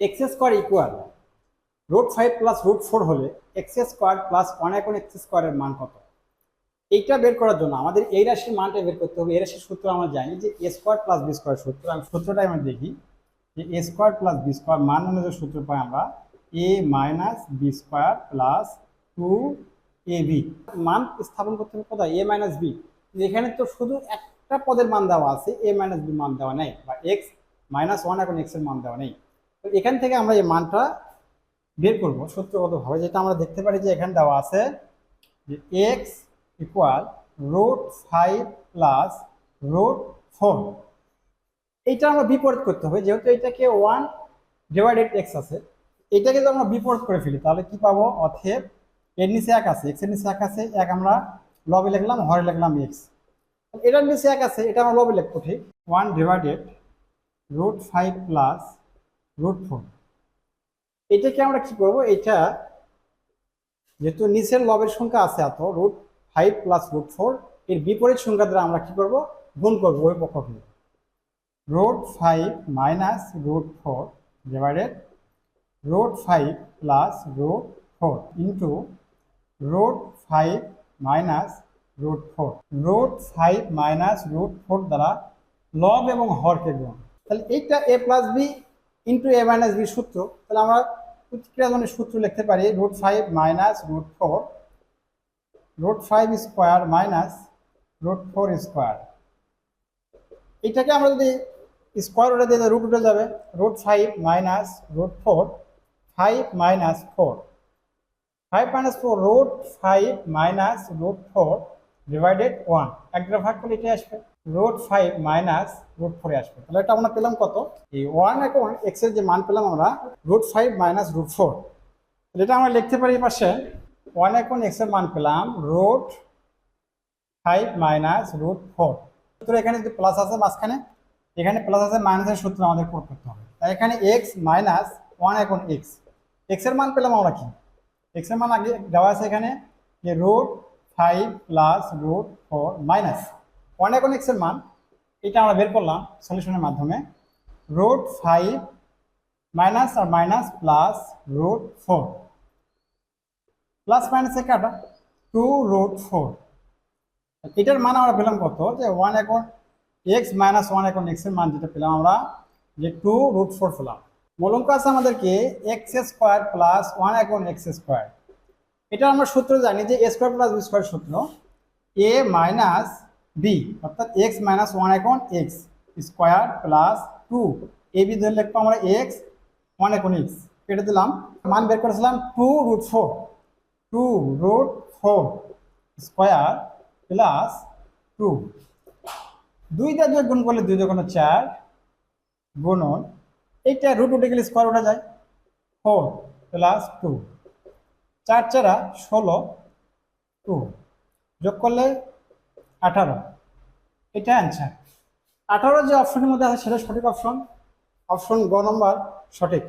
X square equal root five plus root four হলে x square plus one এখন x স্কোয়ারের মান কত? এইটা বের করার জন্য আমাদের এই রাশির মানটা বের করতে হবে। এই রাশির সূত্র আমরা জানি যে a square plus b square সূত্র। আমি সূত্রটাই আমরা দেখি যে a square plus b square মান অনুযায়ী সূত্র পাই আমরা a minus b square plus two a b মান স্থাপন করতে হবে কোথায়? এ মাইনাস বি এখানে তো শুধু একটা পদের মান দেওয়া আছে এ মাইনাস বি মান দেওয়া নেই বা এক্স মাইনাস ওয়ান এখন এক্সের মান দেওয়া নেই। তো এখান থেকে আমরা এই মানটা বের করব। সূত্রগতভাবে যেটা আমরা দেখতে পারি যে এখানে দেওয়া আছে যে x equal root five plus root four এইটা আমরা বিপরীত করতে হবে, যেহেতু এটাকে ওয়ান ডিভাইডেড এক্স আছে। এটাকে যদি আমরা বিপরীত করে ফেলি, তাহলে কি পাবো? অথেব এর নিচে এক আছে এক্সের নিচে এক আছে, এক আমরা লবে লিখলাম, হরে লিখলাম এক্স এটার নিচে এক আছে, এটা আমরা লবে লিখব, ঠিক? One divided root five plus root four এটাকে আমরা কি করব? এটা যেহেতু নিচের লবের সংখ্যা আছে এত, root five plus root four, এর বিপরীত সংখ্যা দ্বারা আমরা কি করব? গুণ করব ওই পক্ষকে। Root five minus root four divided root five plus root four into root five minus root four. Root five minus root four দ্বারা লব এবং হরকে গুণ। তাহলে এইটা a plus b into a minus b সূত্র, তাহলে আমরা ক্রিয়াজনের সূত্র লিখতে পারি root five minus root four root five square minus root four square এটাকে আমরা যদি স্কোয়ার উঠে দিয়ে রুট উঠে যাবে root five minus root four five minus four five minus four root five minus root four divided one এক দ্বারা ভাগ করলে এটাই আসবে। রুট ফাইভ মাইনাস রুট ফোরে আসবে। তাহলে এটা আমরা পেলাম কত? এই ওয়ান এখন এক্সের যে মান পেলাম আমরা root five minus root four এটা আমরা লিখতে পারি পাশে ওয়ান এখন এক্সের মান পেলাম root five minus root four সূত্র এখানে যদি প্লাস আছে মাঝখানে, এখানে প্লাস আছে মাইনাসের সূত্র আমাদের প্রয়োগ করতে হবে। তাই এখানে এক্স মাইনাস ওয়ান এখন এক্স এক্সের মান পেলাম আমরা কি? এক্সের মান আগে দেওয়া আছে এখানে যে root five plus root four minus. One এখন এক্সের মান, এটা আমরা বের করলাম সলিউশনের মাধ্যমে। রুট ফাইভ মাইনাস আর minus plus root four. Plus মাইনাসে কাটা টু রুট ফোর। এটার মান আমরা পেলাম কত? যে ওয়ান এখন এক্স মাইনাস ওয়ান এখন এক্সের মান যেটা পেলাম আমরা, যে টু রুট ফোর পেলাম। মূলঙ্ক আছে আমাদেরকে এক্স স্কোয়ার প্লাস ওয়ান এখন এক্স স্কোয়ার। এটা আমরা সূত্র জানি যে স্কোয়ার প্লাস বি স্কোয়ার সূত্র এ মাইনাস বি অর্থাৎ এক্স মাইনাস ওয়ান এখন x square plus two a b ধরে লিখব আমরা এক্স ওয়ান এখন এক্স কেটে দিলাম, মান বের করেছিলাম two root four two root four square plus two দুই দিয়ে দুই গুণ করলে দুই দুগুণ চার গুণন, এইটা রুট উঠে গেলে স্কোয়ার উঠে যায়। ফোর প্লাস টু চার চারা ষোলো টু যোগ করলে আঠারো। এটা অ্যান্সার আঠারো যে অপশনের মধ্যে আছে, সেটা সঠিক অপশন অপশন গ নম্বর সঠিক।